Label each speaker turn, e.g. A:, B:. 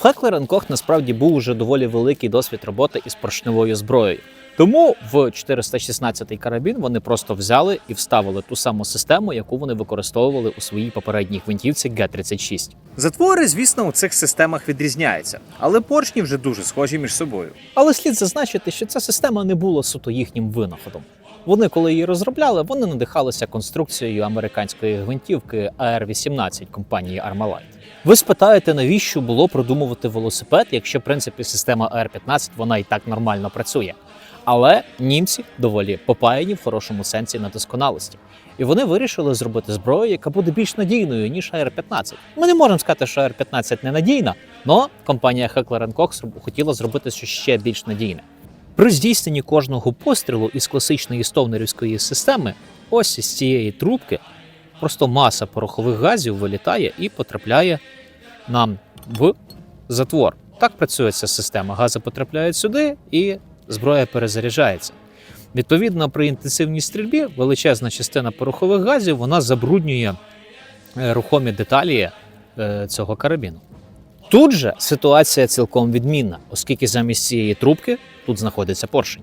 A: В Heckler Koch насправді був уже доволі великий досвід роботи із поршневою зброєю. Тому в 416-й карабін вони просто взяли і вставили ту саму систему, яку вони використовували у своїй попередній гвинтівці Г-36.
B: Затвори, звісно, у цих системах відрізняються, але поршні вже дуже схожі між собою.
A: Але слід зазначити, що ця система не була суто їхнім винаходом. Вони, коли її розробляли, вони надихалися конструкцією американської гвинтівки AR-18 компанії Armalite. Ви спитаєте, навіщо було продумувати велосипед, якщо в принципі система AR-15 вона і так нормально працює. Але німці доволі попаяні в хорошому сенсі на досконалості. І вони вирішили зробити зброю, яка буде більш надійною, ніж AR-15. Ми не можемо сказати, що AR-15 не надійна, але компанія Heckler Koch хотіла зробити щось ще більш надійне. При здійсненні кожного пострілу із класичної стовнерівської системи, ось із цієї трубки, просто маса порохових газів вилітає і потрапляє нам в затвор. Так працює ця система. Гази потрапляють сюди, і зброя перезаряджається. Відповідно, при інтенсивній стрільбі величезна частина порохових газів вона забруднює е, рухомі деталі е, цього карабіну. Тут же ситуація цілком відмінна, оскільки замість цієї трубки тут знаходиться поршень.